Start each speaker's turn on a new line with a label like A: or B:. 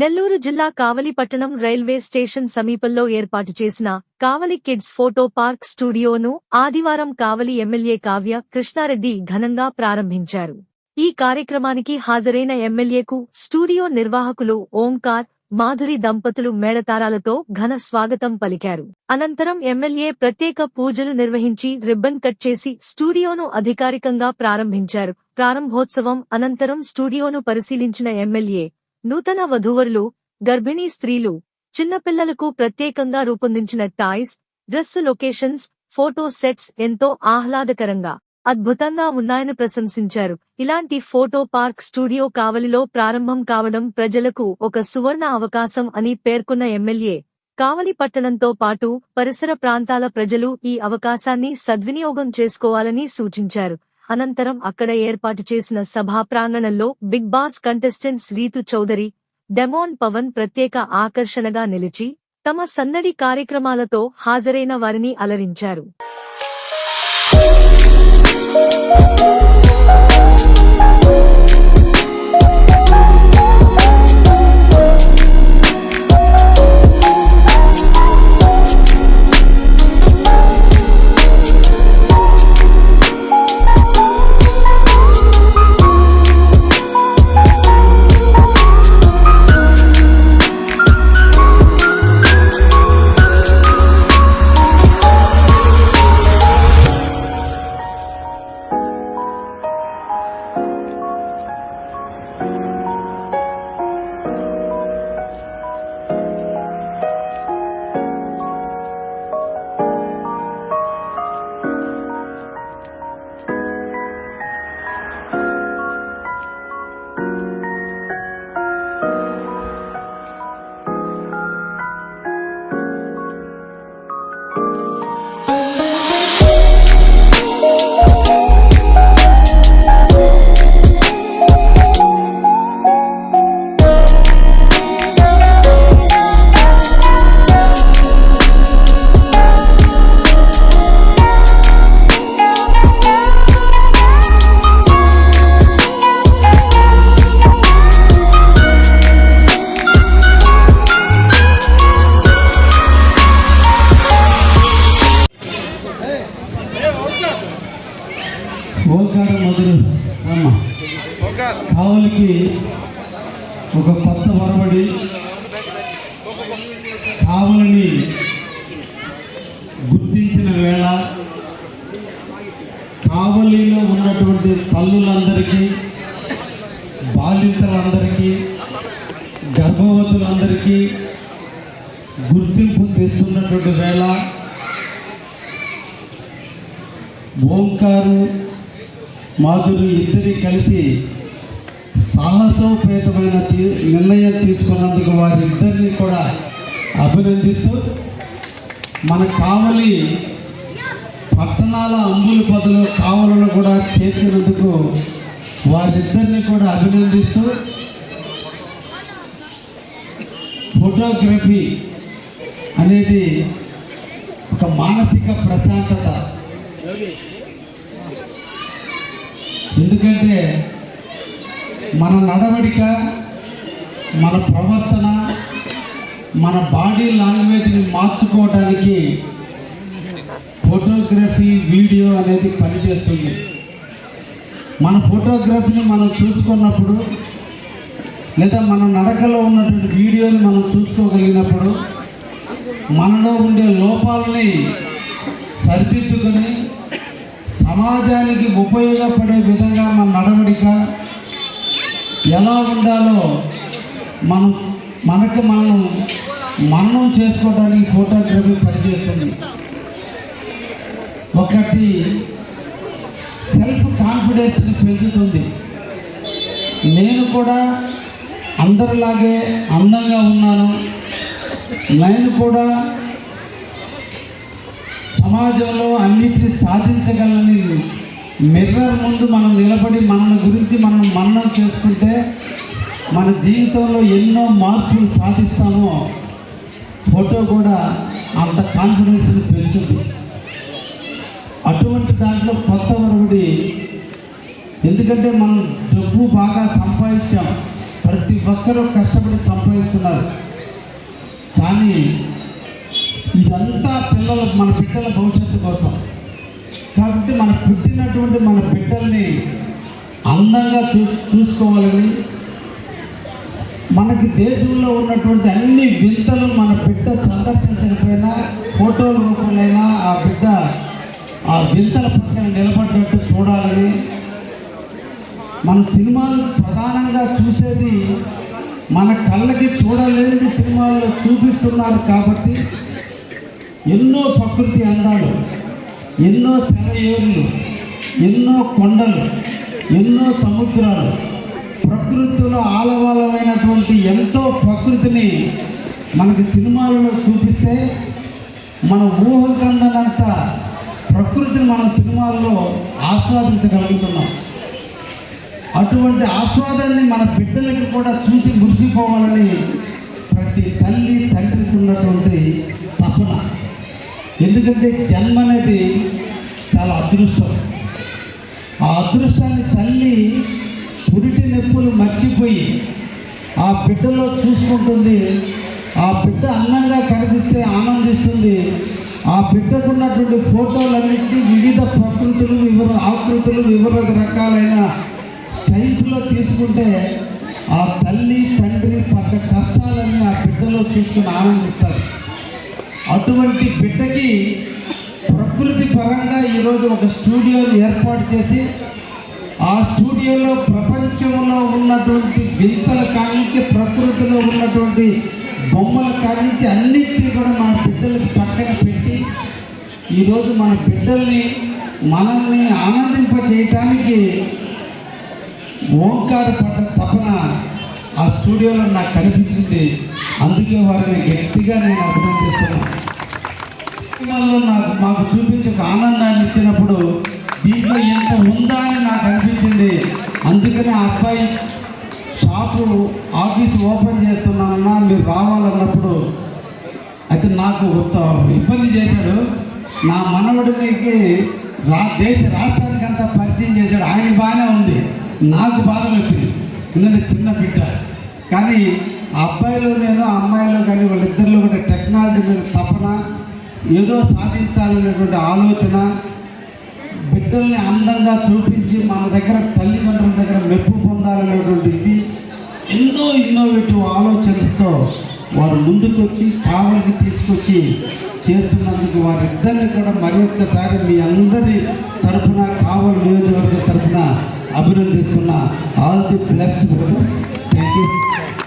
A: నెల్లూరు జిల్లా కావలి పట్టణం railway station సమీపంలో ఏర్పాటు చేసిన కావలి కిడ్స్ ఫోటో పార్క్ స్టూడియోను ఆదివారం కావలి ఎమ్మెల్యే కావ్య కృష్ణారెడ్డి ఘనంగా ప్రారంభించారు. ఈ కార్యక్రమానికి హాజరైన ఎమ్మెల్యేకు స్టూడియో నిర్వాహకులు ఓంకార్ మాధురి దంపతులు మేడతారాలతో ఘన స్వాగతం పలికారు. అనంతరం ఎమ్మెల్యే ప్రత్యేక పూజలు నిర్వహించి రిబ్బన్ కట్ చేసి స్టూడియోను అధికారికంగా ప్రారంభించారు. ప్రారంభోత్సవం అనంతరం స్టూడియోను పరిశీలించిన ఎమ్మెల్యే నూతన వధూవరులు గర్భిణీ స్త్రీలు చిన్నపిల్లలకు ప్రత్యేకంగా రూపొందించిన toys dress locations photo sets ఎంతో ఆహ్లాదకరంగా అద్భుతంగా ఉన్నాయని ప్రశంసించారు. ఇలాంటి ఫోటో పార్క్ స్టూడియో కావలిలో ప్రారంభం కావడం ప్రజలకు ఒక సువర్ణ అవకాశం అని పేర్కొన్న ఎమ్మెల్యే కావలి పట్టణంతో పాటు పరిసర ప్రాంతాల ప్రజలు ఈ అవకాశాన్ని సద్వినియోగం చేసుకోవాలని సూచించారు. అనంతరం అక్కడ ఏర్పాటు చేసిన సభా ప్రాంగణంలో big boss contestants Rithu Chowdary demon Pavan ప్రత్యేక ఆకర్షణగా నిలిచి తమ సందడి కార్యక్రమాలతో హాజరైన వారిని అలరించారు.
B: కావలికి ఒక కొత్త వరవడి కావలిని గుర్తించిన వేళ కావలిలో ఉన్నటువంటి తల్లులందరికీ బాధితులందరికీ గర్భవతులందరికీ గుర్తింపు తెస్తున్నటువంటి వేళ ఓంకారు మాధురి ఇద్దరి కలిసి సాహసోపేతమైన నిర్ణయం తీసుకున్నందుకు వారిద్దరిని కూడా అభినందిస్తూ మన కావలి పట్టణాల అంబులు పదలో కావలను కూడా చేర్చినందుకు వారిద్దరిని కూడా అభినందిస్తూ ఫోటోగ్రఫీ అనేది ఒక మానసిక ప్రశాంతత. ఎందుకంటే మన నడవడిక మన ప్రవర్తన మన బాడీ లాంగ్వేజ్ని మార్చుకోవడానికి ఫోటోగ్రఫీ వీడియో అనేది పనిచేస్తుంది. మన ఫోటోగ్రఫీని మనం చూసుకున్నప్పుడు లేదా మన నడకలో ఉన్నటువంటి వీడియోని మనం చూసుకోగలిగినప్పుడు మనలో ఉండే లోపాలని సరిదిద్దుకొని సమాజానికి ఉపయోగపడే విధంగా మన నడవడిక ఎలా ఉండాలో మనం మనకు మనం మననం చేసుకోవడానికి ఫోటోగ్రఫీ పనిచేస్తుంది. ఒకటి సెల్ఫ్ కాన్ఫిడెన్స్ని పెంచుతుంది. నేను కూడా అందరిలాగే అందంగా ఉన్నాను. నేను కూడా సమాజంలో అన్నిటిని సాధించగలని మిర్రర్ ముందు మనం నిలబడి మన గురించి మనం మన్నం చేసుకుంటే మన జీవితంలో ఎన్నో మార్పులు సాధిస్తామో ఫోటో కూడా అంత కాన్ఫిడెన్స్ని పెంచుంది అటువంటి దాంట్లో కొత్త వరవడి ఎందుకంటే మనం డబ్బు బాగా సంపాదించాం. ప్రతి ఒక్కరూ కష్టపడి సంపాదిస్తున్నారు. కానీ ఇదంతా పిల్లల మన బిడ్డల భవిష్యత్తు కోసం. కాబట్టి మన పుట్టినటువంటి మన బిడ్డల్ని అందంగా చూ చూసుకోవాలని మనకి దేశంలో ఉన్నటువంటి అన్ని వింతలు మన బిడ్డ సందర్శించకపోయినా ఫోటోల రూపంలో ఆ బిడ్డ ఆ వింతల పక్కన నిలబడ్డట్టు చూడాలని మన సినిమాలు ప్రధానంగా చూసేది మన కళ్ళకి చూడలేని సినిమాల్లో చూపిస్తున్నారు కాబట్టి ఎన్నో ప్రకృతి అందాలు. ఎన్నో సెలయేరులు ఎన్నో కొండలు ఎన్నో సముద్రాలు ప్రకృతిలో ఆలవాలమైనటువంటి ఎంతో ప్రకృతిని మనకి సినిమాలలో చూపిస్తే మన ఊహకందనంత ప్రకృతిని మనం సినిమాల్లో ఆస్వాదించగలుగుతున్నాం. అటువంటి ఆస్వాదాన్ని మన బిడ్డలకి కూడా చూసి మురిసిపోవాలని ప్రతి తల్లి తండ్రికి ఉన్నటువంటి తపన. ఎందుకంటే జన్మ అనేది చాలా అదృష్టం. ఆ అదృష్టాన్ని తల్లి పురిటి నొప్పులు మర్చిపోయి ఆ బిడ్డలో చూసుకుంటుంది. ఆ బిడ్డ అందంగా కనిపిస్తే ఆనందిస్తుంది. ఆ బిడ్డకున్నటువంటి ఫోటోలన్నింటినీ వివిధ ప్రకృతులు వివిధ ఆకృతులు వివిధ రకాలైన స్టైల్స్లో తీసుకుంటే ఆ తల్లి తండ్రి పడ్డ కష్టాలన్నీ ఆ బిడ్డలో చూసుకుని ఆనందిస్తారు. అటువంటి బిడ్డకి ప్రకృతి పరంగా ఈరోజు ఒక స్టూడియోని ఏర్పాటు చేసి ఆ స్టూడియోలో ప్రపంచంలో ఉన్నటువంటి వింతల కానించి ప్రకృతిలో ఉన్నటువంటి బొమ్మల కానించి అన్నిటినీ కూడా మన బిడ్డలకి పక్కన పెట్టి ఈరోజు మన బిడ్డల్ని మనల్ని ఆనందింప చేయటానికి ఓంకార పడ్డ తపన ఆ స్టూడియోలో నాకు కనిపించింది. అందుకే వారిని గట్టిగా నేను అభినందిస్తున్నాను సినిమాల్లో నాకు మాకు చూపించే ఒక ఆనందాన్ని ఇచ్చినప్పుడు దీంట్లో ఎంత ఉందా అని నాకు అనిపించింది. అందుకని ఆ అబ్బాయి షాపు ఆఫీస్ ఓపెన్ చేస్తున్నానన్నా మీరు రావాలన్నప్పుడు అయితే నాకు కొత్త ఇబ్బంది చేశాడు. నా మనవడికి రా దేశ రాష్ట్రానికి అంతా పరిచయం చేశాడు. ఆయన బాగానే ఉంది. నాకు బాధలు వచ్చింది. ఎందుకంటే చిన్న బిడ్డ. కానీ ఆ అబ్బాయిలో నేను ఆ అమ్మాయిలో కానీ వాళ్ళిద్దరిలో కూడా టెక్నాలజీ మీద తపన ఏదో సాధించాలనేటువంటి ఆలోచన బిడ్డల్ని అందంగా చూపించి మన దగ్గర తల్లిదండ్రుల దగ్గర మెప్పు పొందాలనేటువంటి ఇది ఎన్నో ఇన్నోవేటివ్ ఆలోచనలతో వారు ముందుకొచ్చి కావలికి తీసుకొచ్చి చేస్తున్నందుకు వారిద్దరిని కూడా మరొక్కసారి మీ అందరి తరఫున కావలి నియోజకవర్గం తరఫున అభినందిస్తున్న all the blessed thank you